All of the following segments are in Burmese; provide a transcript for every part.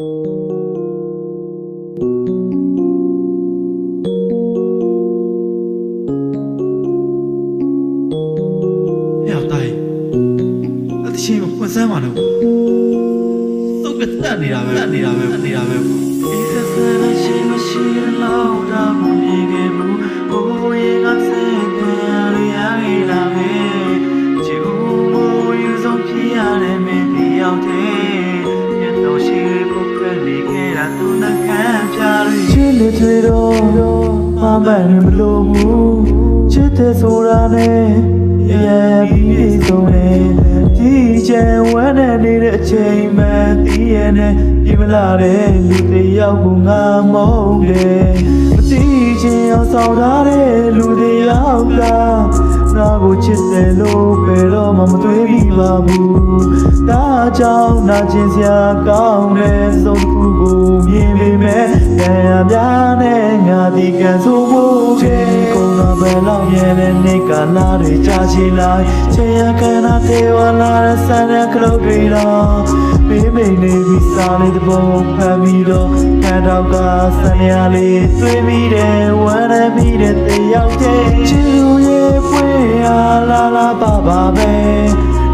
ဟဲ့တိုင်းအတချင်းကိုဖွင့်စမ်းပါနဲ့ကွာသုတ်ကတက်နေတာပဲတက်နေတာပဲတက်နေတာပဲကွာဒီဆက်ဆံရှိမရှိလော မမန်မလို့ဘူးချစ်တဲ့ဆိုတာနဲ့ရဲ့ပြီးဆုံးတယ်ဒီချင်ဝမ်းနဲ့နေတဲ့အချိန်မှတီးရနဲ့ပြမလာတဲ့လူတစ်ယောက်ကိုငါမုန်းတယ်မသိချင်အောင်ဆောင်ထားတဲ့လူတစ်ယောက်ကငါကိုချစ်တယ်လို့ဘယ်တော့မှမတွေးမိပါဘူးဒါကြောင့်နာကျင်စရာကောင်းတဲ့ဆုံးတစ်ခု ကုန်တော့ဘယ်လောက်ရဲ့နေကလာတွေကြာချီလိုက်ချင်ရကနာတေဝလာတဲ့ဆန္ဒကလုတ်တွေတော့မေးမိန်နေပြီးစားလေးတစ်ပုံဖမ်းပြီးတော့ခံတော့ကဆန္ဒရလေးတွေ့ပြီးတယ်ဝမ်းရပြီးတဲ့တယောက်တည်းချစ်လူရဲ့ပွင့်ရလာလာပါပါပဲ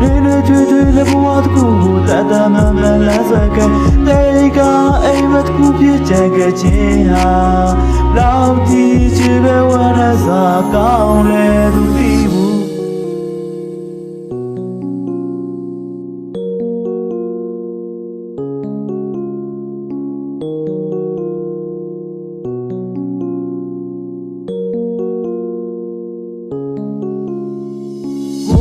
နေနေကြွေကြွေလည်းဘဝတစ်ခုကိုတတ်တမန်မန်လမ်းဆွဲကတေကအိမ်မတစ်ခုပြည့်ချင်ခဲ့ခြင်းဟာလောက်ကြည့်ချစ်ပဲဝ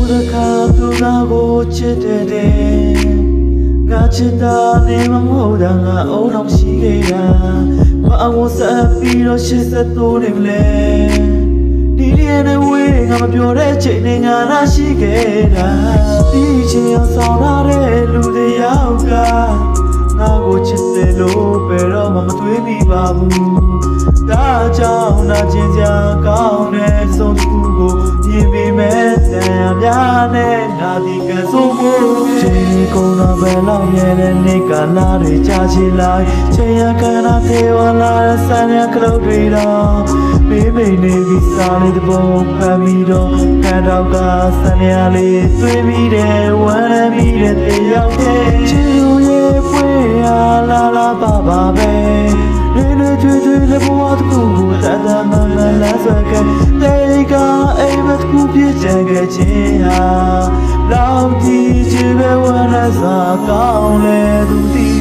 ဘုရားကသူနာကိုချစ်တဲ့တဲ့ငါချစ်တာနေမမဟုတ်တာငါအုံတော့ရှိခဲ့တာဘာအောင်ဆက်ပြီးတော့ရှစ်ဆက်တိုးနေမလဲဒီရတဲ့ဝေးငါမပြောတဲ့ချိန်နဲ့ငါလာရှိခဲ့တာဒီချိန်အောင်ဆောင်ရတဲ့လူတွေယောက်ကငါကိုချစ်တယ်လို့ဘယ်တော့မှမတွေးမိပါဘူးဒါကြောင့်နာကျင်စရာကောင်းတဲ့ဆုံးတစ်ခုကိုမြင်ပေမဲ့တန်ရ များနဲ့ငါဒီကဆိုဖို့ချိန်ကုန်တော့ဘယ်လောက်မြဲတဲ့နေကလာတွေကြာချီလိုက်ချိန်ရကနာသေးဝလာဆန်းရကလုတ်တွေတော့မေးမိန်နေပြီးစားလေးတစ်ပုံဖမ်းပြီးတော့ခံတော့ကဆန်းရလေးတွေ့ပြီးတယ်ဝမ်းရပြီးတဲ့တယောက်တည်းချစ်လူရဲ့ပွင့်ရလာလာပါပါပဲနေနေကြွေကြွေလည်းဘဝတစ်ခုကိုတတ်တမ်းမှန်မှန်လမ်းဆွဲကတေကအိမ်မ တစ်ခုပြည့်ချင်ခဲ့ခြင်းဟာလောက်ကြည့်ချစ်ပဲဝမ်းရစားကောင်းလေသူတည်